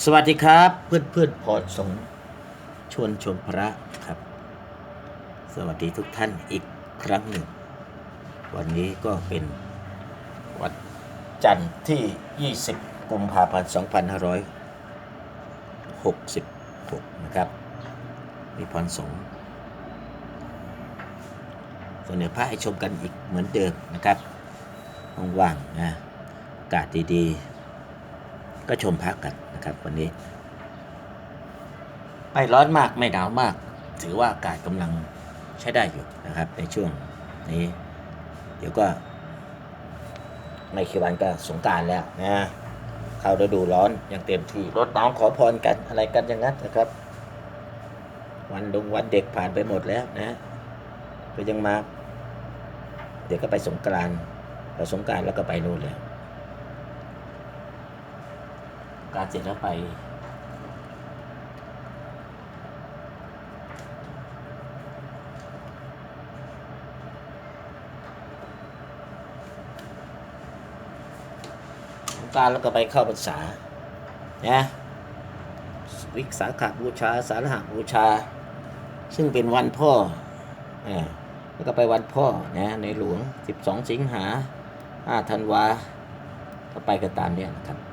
สวัสดีครับ เพื่อนเพื่อนพอสงชวนชมพระครับ สวัสดีทุกท่านอีกครั้งหนึ่ง วันนี้ก็เป็นวันจันทร์ที่ 20 กุมภาพันธ์ 2566 นะครับ มีพรสงฆ์เสนอพระให้ชมกันอีกเหมือนเดิมนะครับว่างๆนะอากาศดีๆ ก็ชมพักกันนะครับวันนี้ ไม่ร้อนมากไม่หนาวมาก ถือว่าอากาศกำลังใช้ได้อยู่นะครับ ในช่วงนี้ เดี๋ยวก็ไม่กี่วันก็สงการแล้วนะเข้าฤดูร้อนอย่างเต็มที่รดน้ำขอพรกันอะไรกันอย่างนั้นนะครับ วันดงวันเด็กผ่านไปหมดแล้วนะก็ยังมา เดี๋ยวก็ไปสงกรานต์พอสงการแล้วก็ไปนู่นแล้ว การเสร็จแล้วไป การแล้วก็ไปเข้าพรรษานะวิสาขบูชา สารหบูชา ซึ่งเป็นวันพ่ออ่าแล้วก็ไปวันพ่อนะในหลวง 12 สิงหา 5 ธันวาก็ไปกันตามเนี้ยนะครับ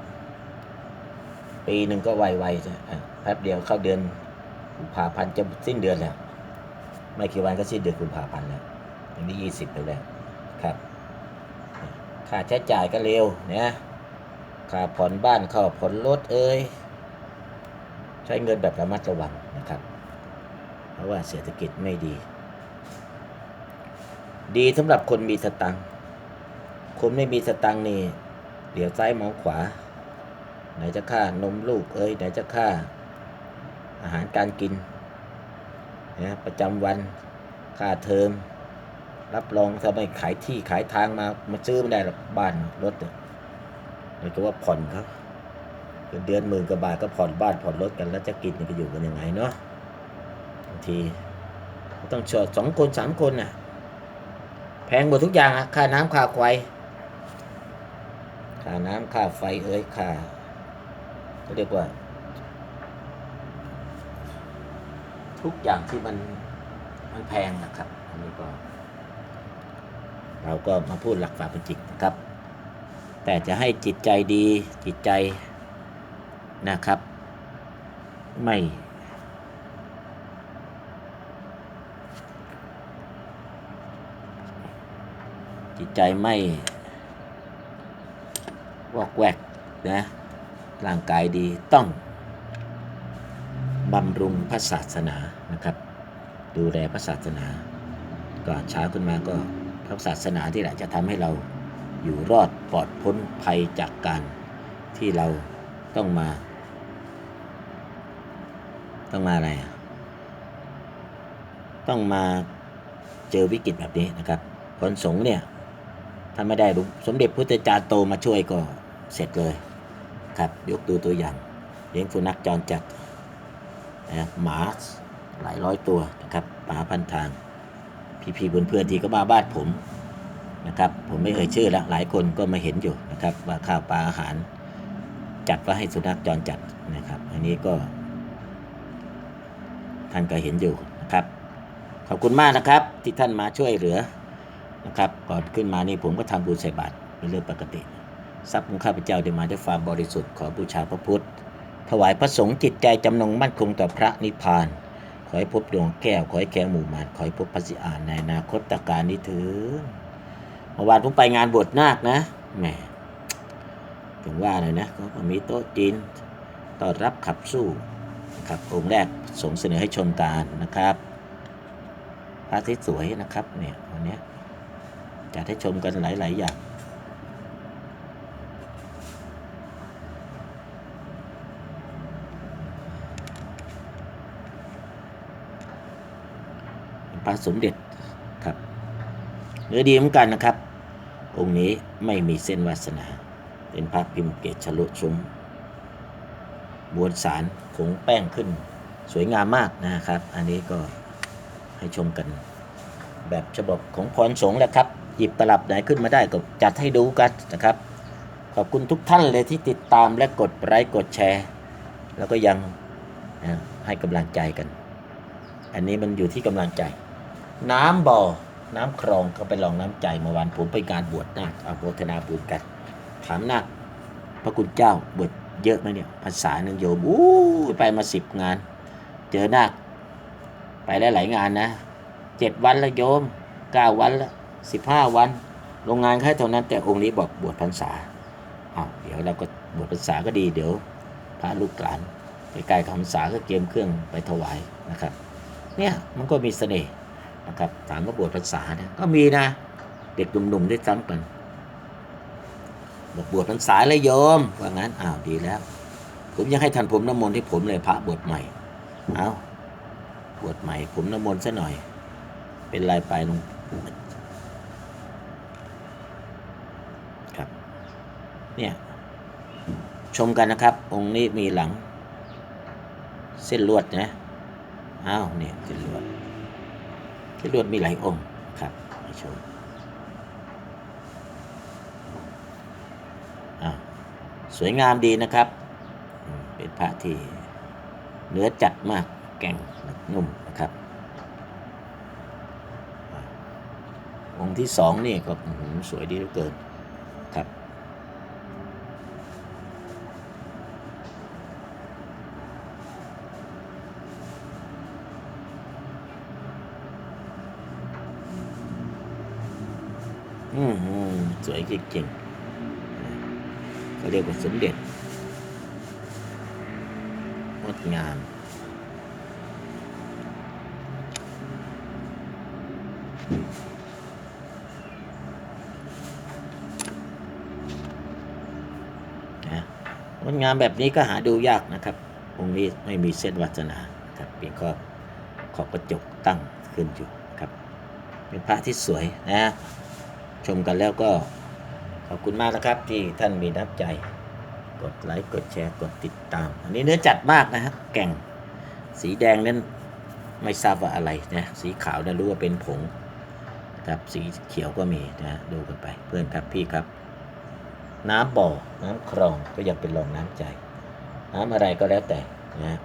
ปีหนึ่งก็ไวๆแป๊บเดียวเข้าเดือนกุมภาพันธ์จะสิ้นเดือนแล้ว ไม่กี่วันก็สิ้นเดือนกุมภาพันธ์แล้วอันนี้ยี่สิบไปแล้วครับค่าใช้จ่ายก็เร็วนะค่าผ่อนบ้านเข้าผ่อนรถเอ้ยใช้เงินแบบระมัดระวังนะครับ เพราะว่าเศรษฐกิจไม่ดี ดีสำหรับคนมีสตังค์คนไม่มีสตังค์นี่เดี๋ยวซ้ายมองขวา ไหนจะค่านมลูกเอ้ยไหนจะค่า อาหารการกินนะประจำวันค่าเทอม รับรองถ้าไม่ขายที่ขายทางมามาซื้อไม่ได้หรอกบ้านรถเนี่ยหรือว่าผ่อนครับเป็นเดือนหมื่นกว่าบาทก็ผ่อนบ้านผ่อนรถกันแล้วจะกินจะอยู่กันยังไงเนาะบางที ต้องเชิดสองคนสามคนน่ะ แพงหมดทุกอย่างอะค่าน้ำค่าไฟค่าน้ำค่าไฟเอ้ยค่า เขาเรียกว่า ทุกอย่างที่มันมันแพงนะครับ อันนี้ก็ เราก็มาพูดหลักฝ่าเป็นจริงนะครับ แต่จะให้จิตใจดีจิตใจนะครับ ไม่ จิตใจไม่วอกแวกนะ ร่างกายดีต้องบำรุงพระศาสนานะครับ ดูแลพระศาสนา ก็เช้าขึ้นมาก็พระศาสนาที่แหละจะทำให้เราอยู่รอดปลอดพ้นภัยจากการที่เราต้องมา ต้องมาอะไรอะต้องมาเจอวิกฤตแบบนี้นะครับคนสงฆ์เนี่ยถ้าไม่ได้สมเด็จพุทธจารย์โตมาช่วยก็เสร็จเลย ครับยกตัวตัวอย่างเลี้ยงสุนัขจรจัดนะหมาหลายร้อยตัวนะครับหมาพันทาง พี่ๆเพื่อนๆที่ก็มาบ้านผมนะครับผมไม่เอ่ยชื่อแล้วหลายคนก็มาเห็นอยู่นะครับว่าข้าวปลาอาหาร จัดไว้ให้สุนัขจรจัดนะครับ อันนี้ก็ ท่านก็เห็นอยู่นะครับ ขอบคุณมากนะครับ ที่ท่านมาช่วยเหลือนะครับ ก่อนขึ้นมานี่ผมก็ทำบุญใส่บาตรเป็นเรื่องปกติ ทรัพย์ของข้าพเจ้าได้มาด้วยความบริสุทธิ์ขอบูชาพระพุทธ ถวายพระสงฆ์จิตใจจำนงมั่นคงต่อพระนิพพาน ขอให้พบดวงแก้ว ขอให้แก้วหมู่มารขอให้พบพระสิอานในอนาคตการนี้ถือเมื่อวานผมไปงานบวชนาคนะแหมถึงว่าเลยนะก็มีโต๊ะจีนต้อนรับขับสู้นะครับองค์แรกสงเสนอให้ชมการนะครับพระอาทิตย์สวยนะครับเนี่ยวันนี้จัดให้ชมกันหลาย ๆ อย่าง ระสมเด็จครับเนื้อดีเหมือนกันนะครับ องค์นี้ไม่มีเส้นวาสนา เป็นพระพิมพ์เกศชลุชุมบวนสารผงแป้งขึ้น สวยงามมากนะครับ อันนี้ก็ให้ชมกัน แบบฉบับของพรสงฆ์แหละครับ หยิบตลับไหนขึ้นมาได้ก็จัดให้ดูกันนะครับ ขอบคุณทุกท่านเลยที่ติดตามและกดไลค์กดแชร์ แล้วก็ยังให้กำลังใจกัน อันนี้มันอยู่ที่กำลังใจ น้ำบ่อ น้ำคลองก็ไปลองน้ำใจเมื่อวานผมไปงานบวชนาคอาโมทนาบุญกัน ถามนาคพระคุณเจ้าบวชเยอะไหมเนี่ยภาษาหนึ่งโยมอู้ไปมาสิบงาน เจอนาคไปได้หลายงานนะเจ็ดวันละโยมเก้าวันละสิบห้าวัน โรงงานแค่เท่านั้นแต่องค์นี้บอกบวชพรรษาอ้าวเดี๋ยวเราก็บวชพรรษาก็ดีเดี๋ยวพระลูกหลานไปไกลคำสาก็เกมเครื่องไปถวายนะครับ เนี่ยมันก็มีเสน่ห์ นะครับถามว่าบวชพรรษาเนี่ยก็มีนะ เด็กหนุ่มๆได้วยซ้ำกันบอกบวชพรรษาเลยโยมว่างั้นอ้าวดีแล้ว ผมยังให้ทันผมน้ำมนต์ที่ผมเลยพระบวชใหม่เอาบวชใหม่ ผมน้ำมนต์ซะหน่อย เป็นลายไปลงครับ เนี่ย ชมกันนะครับ องค์นี้มีหลัง เส้นลวดนะอ้าวเนี่ยเส้นลวด เส้นลวดมีหลายองค์ครับให้ชมอ้าสวยงามดีนะครับ เป็นพระที่เนื้อจัดมากแก่งนุ่มนะครับ องค์ที่สองนี่ก็อื้อหือสวยดีเหลือเกินครับ อืมอืมสวย จริงๆเขาเรียกว่าสมเด็จงดงามนะงดงามแบบนี้ก็หาดูยากนะครับองค์นี้ไม่มีเส้นวัฒนาครับเพียงข้อขอบกระจกตั้งขึ้นอยู่ครับ เป็นพระที่สวยนะ ชมกันแล้วก็ ขอบคุณมากนะครับที่ท่านมีน้ำใจ กดไลค์กดแชร์กดติดตาม อันนี้เนื้อจัดมากนะครับแก่งสีแดงนั้นไม่ทราบว่าอะไรนะสีขาวนั้นรู้ว่าเป็นผงครับสีเขียวก็มีนะดูกันไปเพื่อนครับพี่ครับ น้ำบ่อน้ำคลองก็ยังเป็นรองน้ำใจ น้ำอะไรก็แล้วแต่นะ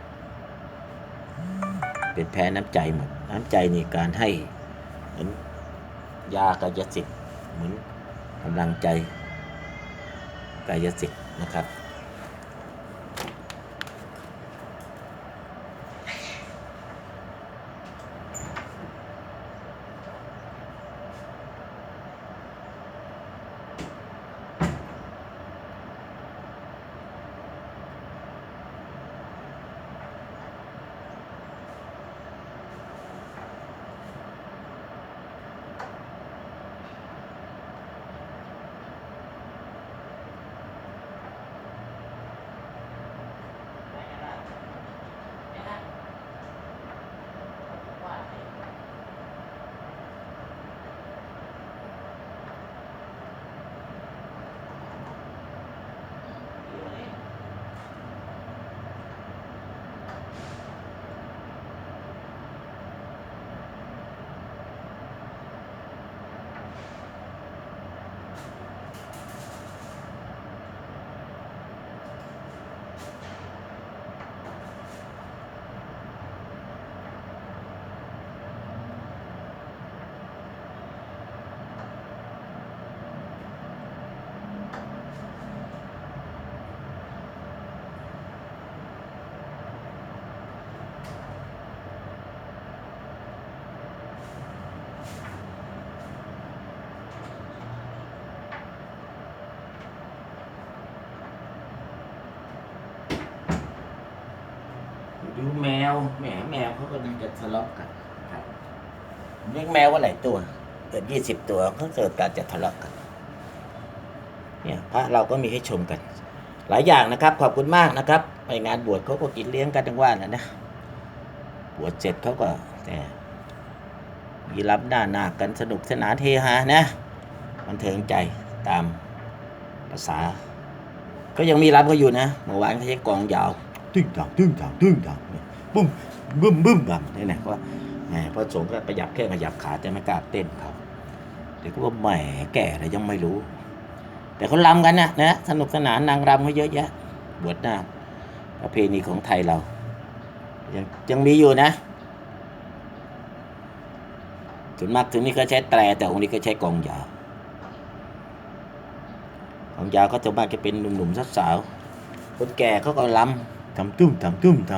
เป็นแพ้น้ำใจหมดน้ำใจนี่การให้เหมือนยากายสิทธิ์เหมือนกำลังใจ กายสิทธิ์นะครับ แมวแหมแมวเขาก็ยังจะทะเลาะกันครับเลี้ยงแมวว่าหลายตัว เกิดยี่สิบตัวเขาเกิดการจะทะเลาะกัน เนี่ยพระเราก็มีให้ชมกัน หลายอย่างนะครับ ขอบคุณมากนะครับ ไปงานบวชเขาก็กินเลี้ยงกันทั้งว่านะนะบวชเสร็จเขาก็แต่มีรับหน้าหนากันสนุกสนานเฮฮานะมันเทิงใจตามภาษา ก็ยังมีรับเขาอยู่นะเมื่อวานเขาใช้กองยาว ตึ้งดังตึ้งดังตึ้งดังเนี่ยบึ้มบึ้มบึ้มดังนี่นะว่าแหมพระสงฆ์ก็ประหยับแค่ขยับขาแต่ไม่กล้าเต้นเขาเดี๋ยวก็ว่าแหมแก่แล้วยังไม่รู้ แต่เขาลำกันนะนะสนุกสนานนางรำเขาเยอะแยะ บวชหน้าประเพณีของไทยเรา ยังยังมีอยู่นะส่วนมากถึงนี้ก็ใช้แตรแต่องค์นี้ก็ใช้กองยาวกองยาวก็จะมากจะเป็นหนุ่มๆสาวๆคนแก่เขาก็ลำ ทำตุ้มทำตุ้มท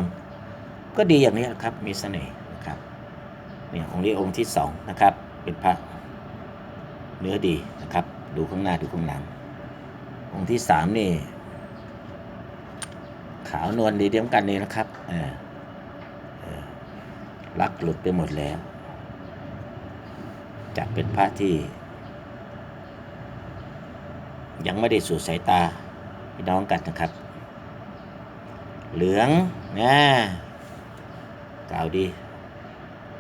ำก็ดีอย่างนี้นะครับมีเสน่ห์นะครับเนี่ยองค์นี้องค์ที่สองนะครับ เป็นพระเนื้อดีนะครับ ดูข้างหน้าดูข้างหลัง องค์ที่สามนี่ ขาวนวลดีเดียวกันเลยนะครับเออเออลักหลุดไปหมดแล้วจะเป็นพระที่ ยังไม่ได้สู่สายตาพี่น้องกันนะครับ เหลืองนะกล่าวดี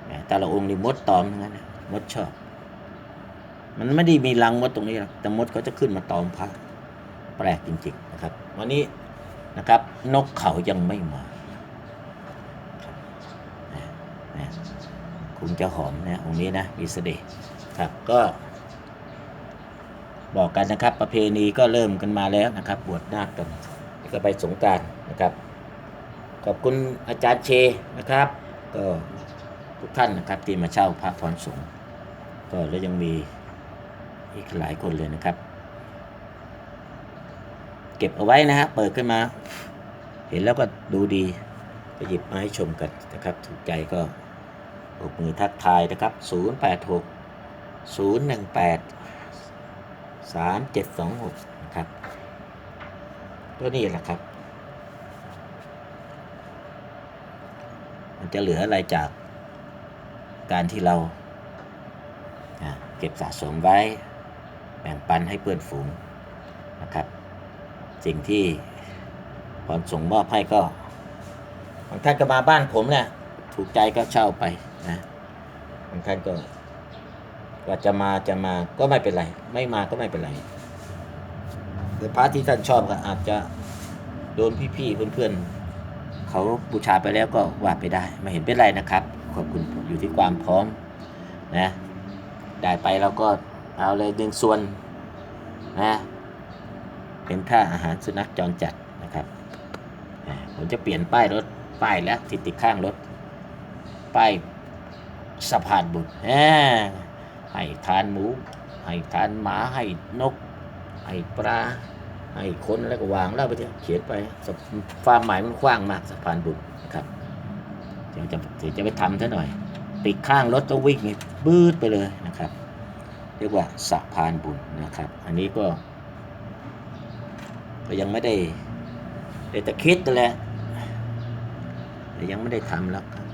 แหมแต่ละองค์นี่มดตอมทั้งนั้นมดชอบ มันไม่ได้มีรังมดตรงนี้หรอกแต่มดเขาจะขึ้นมาตอมพระแปลกจริง ๆ นะครับ วันนี้นะครับ นกเขายังไม่มาครับนะนะคงจะหอมนะองค์นี้นะมีเสด็จครับก็บอกกันนะครับ ประเพณีก็เริ่มกันมาแล้วนะครับ บวชนาคกันแล้วก็ไปสงการนะครับ ขอบคุณอาจารย์เชนะครับ ก็ทุกท่านนะครับที่มาเช่าพระพรสงฆ์ก็แล้วยังมีอีกหลายคนเลยนะครับ เก็บเอาไว้นะฮะเปิดขึ้นมา เห็นแล้วก็ดูดีก็หยิบมาให้ชมกันนะครับ ถูกใจก็ปรบมือทักทายนะครับ 086 018สามเจ็ดสองหกนะครับก็นี่แหละครับ มันจะเหลืออะไรจากการที่เราเก็บสะสมไว้แบ่งปันให้เพื่อนฝูงนะครับ สิ่งที่พรส่งมอบให้ก็บางท่านก็มาบ้านผมเนี่ยถูกใจก็เช่าไปนะบางท่านก็ว่าจะมาจะมาก็ไม่เป็นไร ไม่มาก็ไม่เป็นไรแต่พระที่ท่านชอบก็อาจจะโดนพี่ๆเพื่อนๆ เขาบูชาไปแล้วก็ว่าไปได้ไม่เห็นเป็นไรนะครับ ขอบคุณอยู่ที่ความพร้อมนะได้ไปเราก็เอาเลยหนึ่งส่วนนะเป็นค่าอาหารสุนัขจรจัดนะครับผมจะเปลี่ยนป้ายรถป้ายแล้วติดติดข้างรถป้ายสะพานบุตรให้ทานหมู ให้ทานหมาให้นก ให้ปลา ให้คนแล้วก็วางแล้วไปเถอะเขียนไปสะฟามหมายมันกว้างมากสะพานบุญนะครับเดี๋ยวจะเดี๋ยวจะไปทำซะหน่อย ติดข้างรถก็วิ่งนี่บืดไปเลยนะครับ เรียกว่าสะพานบุญนะครับ อันนี้ก็ ก็ยังไม่ได้ได้แต่คิดแต่แหละแต่ยังไม่ได้ทำแล้วครับ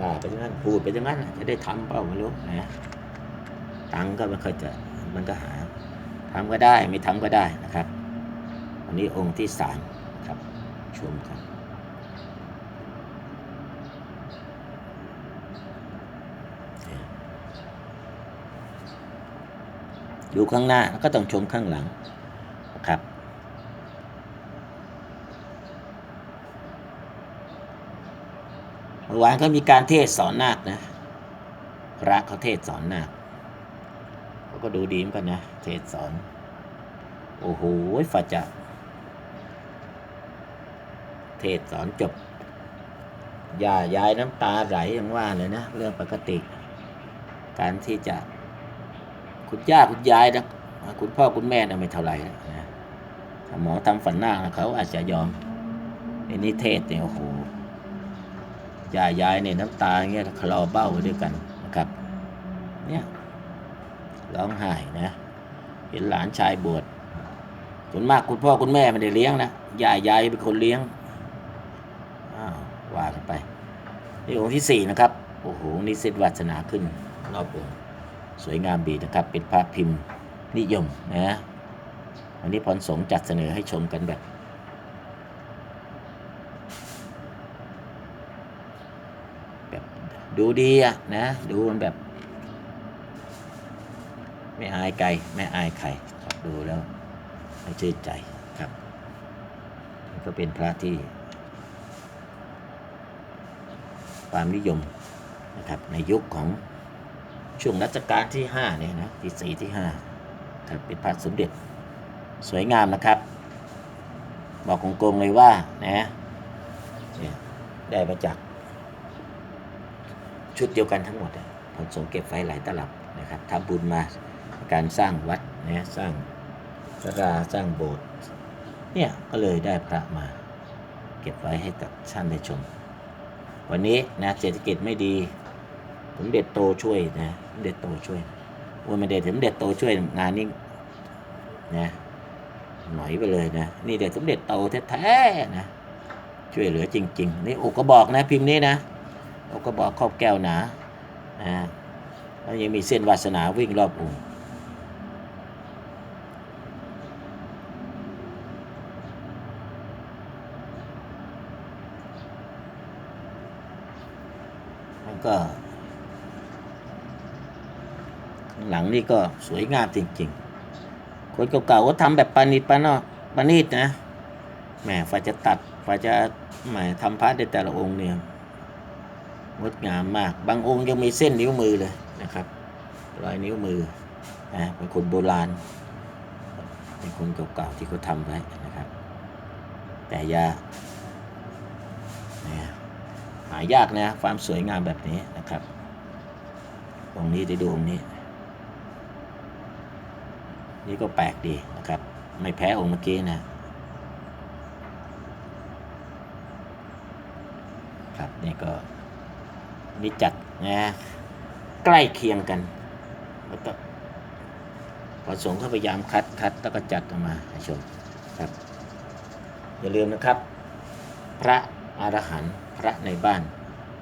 ว่าไปอย่างนั้นพูดไปอย่างนั้นจะได้ทำเปล่าไม่รู้นะตังก็ไม่ค่อยจะมันก็หา ทำก็ได้ไม่ทำก็ได้นะครับ อันนี้องค์ที่สามครับชมครับอยู่ข้างหน้าก็ต้องชมข้างหลังนะครับเมื่อวานก็มีการเทศสอนนาคนะพระเขาเทศสอนนาคเขา ก็ดูดีเหมือนกันนะ เทศสอน โอ้โหฝาจะ เทศสอนจบย่ายายน้ำตาไหลอย่างว่าเลยนะ เรื่องปกติ การที่จะ คุณย่าคุณยายนะคุณพ่อคุณแม่นะไม่เท่าไหร่นะถ้าหมอทำฝันหน้านะเขาอาจจะยอมไอ้นี่เทศเนี่ยโอ้โหยายยายเนี่ยน้ำตาเงี้ยคลอเบ้าไปด้วยกันนะครับ เนี่ย ร้องไห้นะ เห็นหลานชายบวชส่วนมากคุณพ่อคุณแม่ไม่ได้เลี้ยงนะยายยายเป็นคนเลี้ยงอ้าวว่ากันไปนี่องค์ที่สี่นะครับโอ้โหนี่เซตวัสนาขึ้นรอบองค์สวยงามดีนะครับ เป็นพระพิมพ์นิยมนะวันนี้พรสงจัดเสนอให้ชมกันแบบแบบดูดีอะนะ ดูมันแบบ ไม่อายไกลไม่อายใครครับดูแล้วไม่ชื่นใจครับก็เป็นพระที่ ความนิยมนะครับในยุคของช่วงรัชกาลที่ห้าเนี่ยนะที่สี่ที่ห้าครับเป็นพระสมเด็จสวยงามนะครับ บอกกงๆเลยว่านะได้มาจาก ชุดเดียวกันทั้งหมดอะผสมเก็บไว้หลายตลับนะครับทำบุญมา การสร้างวัดนะสร้างสราสร้างโบสถ์เนี่ยก็เลยได้พระมา เก็บไว้ให้กับท่านได้ชม วันนี้นะเศรษฐกิจไม่ดีสมเด็จโตช่วยนะสมเด็จโตช่วยว่าไม่ได้สมเด็จโตช่วยงานนี้นะหน่อยไปเลยนะ นี่เด็กสมเด็จโตแท้ๆนะช่วยเหลือจริง ๆ นี่อกก็บอกนะ พิมพ์นี้นะอกก็บอกครอบแก้วหนานะแล้วยังมีเส้นวาสนาวิ่งรอบองค์แล้วก็ ข้างหลัง นี่ก็สวยงามจริงๆ คนเก่าๆก็ทำแบบปานิดปานอปานิดนะแหมฝ่าจะตัดฝ่าจะแหมทำพระได้แต่ละองค์เนี่ยงดงามมาก บางองค์ยังมีเส้นนิ้วมือเลยนะครับรอยนิ้วมือนะเป็นคนโบราณ เป็นคนเก่าๆที่เขาทำไว้นะครับ แต่ยาหายากนะความสวยงามแบบนี้นะครับองค์นี้ได้ดูองค์นี้ นี่ก็แปลกดีนะครับ ไม่แพ้องค์เมื่อกี้นะครับนี่ก็นี่จัดนะใกล้เคียงกัน แล้วก็พอสงฆ์เขาพยายามคัดคัดแล้วก็จัดออกมาให้ชมครับ อย่าลืมนะครับ พระอรหันต์พระในบ้าน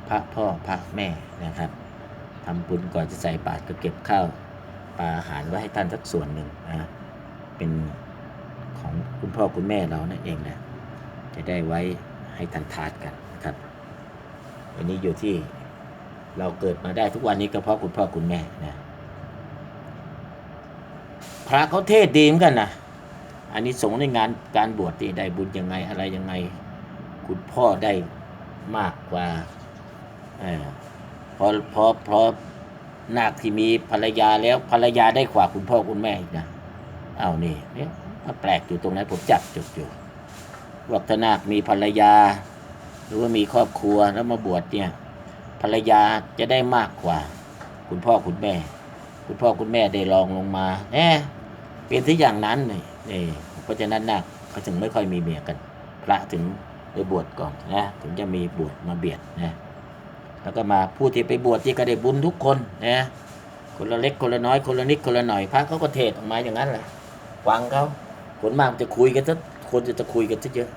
พระพ่อพระแม่นะครับทำบุญก่อนจะใส่บาตรก็เก็บข้าว ปลาอาหารไว้ให้ท่านสักส่วนหนึ่งนะเป็นของคุณพ่อคุณแม่เรานั่นเองนะจะได้ไว้ให้ท่านทานกันนะครับอันนี้อยู่ที่เราเกิดมาได้ทุกวันนี้ก็เพราะคุณพ่อคุณแม่นะพระเขาเทศดีเหมือนกันนะอันนี้สงในงานการบวชนี่ได้บุญยังไงอะไรยังไง คุณพ่อได้มากกว่าออพอพอพอ นาคที่มีภรรยาแล้วภรรยาได้กว่าคุณพ่อคุณแม่อีกนะเอานี่เนี่ยมาแปลกอยู่ตรงนั้นผมจับจุดอยู่บอกถ้านาคมีภรรยา หรือว่ามีครอบครัวแล้วมาบวชเนี่ย ภรรยาจะได้มากกว่า คุณพ่อคุณแม่ คุณพ่อคุณแม่ได้ลองลงมาแหมเป็นที่อย่างนั้นนี่นี่เพราะฉะนั้นนาคเขาถึงไม่ค่อยมีเมียกัน พระถึงไปบวชก่อนนะถึงจะมีบวชมาเบียดนะ แล้วก็มาผู้ที่ไปบวชที่ก็ได้บุญทุกคนนะคนละเล็กคนละน้อยคนละนิดคนละหน่อยพระเขาก็เทศออกมาอย่างนั้นแหละฟังเขาคนมากจะคุยกันซะคนจะจะคุยกันซะเยอะ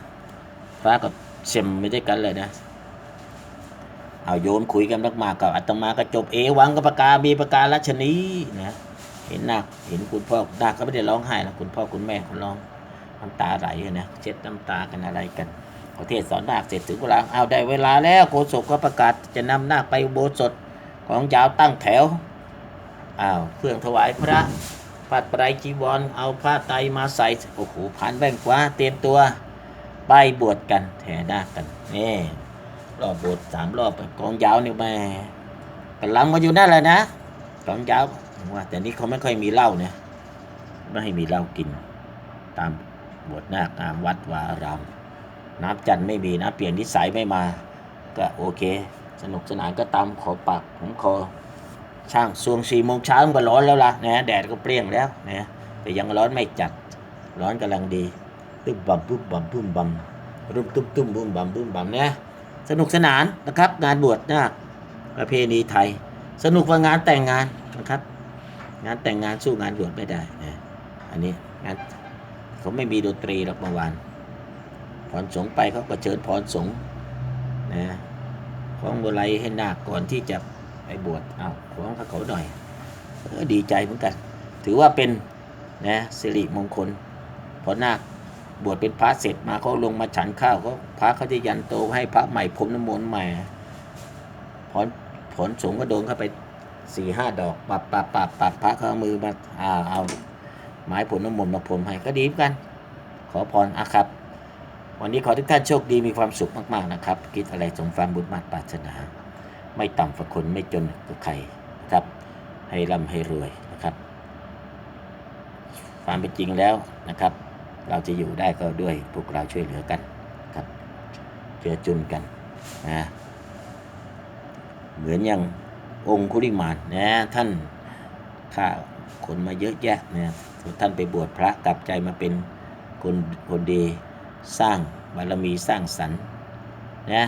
พระกับเซมไม่ได้กันเลยนะเอาโยมคุยกันมากๆกับอาตมาก็จบเอวังกับประกามีประการรัชนีนะเห็นหนาคเห็นคุณพ่อนาคก็ไม่ได้ร้องไห้นะคุณพ่อคุณแม่เขาร้องน้ำตาไหลนะเช็ดน้ำตากันอะไรกัน พอเทศสอนนาคเสร็จถึงเวลาเอาได้เวลาแล้วโฆษกก็ประกาศจะนำนาคไปอุโบสถของยาวตั้งแถวอ้าวเครื่องถวายพระปัดปลายจีวรเอาผ้าไตรมาใส่โอ้โหผ่านแบ่งขวาเตรียมตัวไปบวชกันแถนาคกันนี่รอบบสถ์สามรอบกองยาวนี่แม่กำลังมาอยู่นั่นแหละนะกองยาวว่าแต่นี้เขาไม่ค่อยมีเหล้าเนี่ยไม่ให้มีเหล้ากิน ตามบวชนาคตามวัดวาอาราม น้ำจันไม่มีนะ เปลี่ยนนิสัยไม่มา ก็โอเค สนุกสนานก็ตามขอปากผมคอช่างสวงสี่โมงเช้ามันก็ร้อนแล้วล่ะนะแดดก็เปรี้ยงแล้วนะแต่ยังร้อนไม่จัด ร้อนกำลังดีตึ้มบัมปุ๊บบัมปุ้มบัมรุมตุ้มตุ้มบุ้มบัมบุ้มบัมเนี่ยสนุกสนานนะครับ งานบวชนาคประเพณีไทย สนุกกว่างานแต่งงานนะครับ งานแต่งงานสู้งานบวชไม่ได้นะอันนี้งานเขาไม่มีดนตรีหรอกเมื่อวาน รสงฆ์ไปเขาก็เชิญพรสงฆ์นะของโบราณให้นาคก่อนที่จะไปบวชเอาของพระเขาหน่อยเออดีใจเหมือนกัน ถือว่าเป็นนะสิริมงคลพอนาคบวชเป็นพระเสร็จมาเขาลงมาฉันข้าวเขาพระเขาจะยันโตให้พระใหม่พรมน้ำมนต์ใหม่ผลผลสงก็โดนเข้าไปสี่ห้าดอกปับปับปับปับพระเขาเอมือมาอ่าเอาไม้ผลน้ำมนต์มาพรมให้ก็ดีเหมือนกัน ขอพรอะครับ วันนี้ขอทุกท่านโชคดีมีความสุขมากๆนะครับ คิดอะไรสมความบุญมาตรปรารถนา ไม่ต่ำกว่าคนไม่จนกว่าใครนะครับ ให้ร่ำให้รวยนะครับความเป็นจริงแล้วนะครับ เราจะอยู่ได้ก็ด้วยพวกเราช่วยเหลือกันครับเจือจุนกันนะเหมือนอย่างองคุลิมานนะท่านฆ่าคนมาเยอะแยะนะท่านไปบวชพระกลับใจมาเป็นคนคนดี สร้างบารมีสร้างสรรค์นะ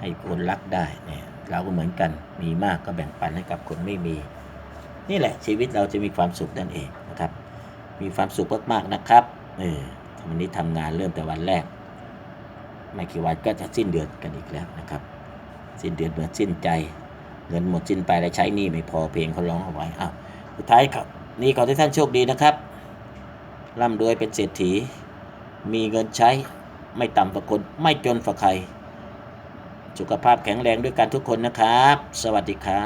ให้คนรักได้เนี่ยเราก็เหมือนกันมีมากก็แบ่งปันให้กับคนไม่มี นี่แหละชีวิตเราจะมีความสุขนั่นเองนะครับ มีความสุขมากๆนะครับเออวันนี้ทำงานเริ่มแต่วันแรก ไม่กี่วันก็จะสิ้นเดือนกันอีกแล้วนะครับ สิ้นเดือนเหมือนสิ้นใจเงินหมดสิ้นไปแล้วใช้หนี้ไม่พอเพลงเขาร้องเอาไว้อ้าวสุดท้ายครับนี่ขอให้ท่านโชคดีนะครับร่ำรวยเป็นเศรษฐี มีเงินใช้ไม่ต่ำกว่าคนไม่จนฝ่าใคร สุขภาพแข็งแรงด้วยกันทุกคนนะครับ สวัสดีครับ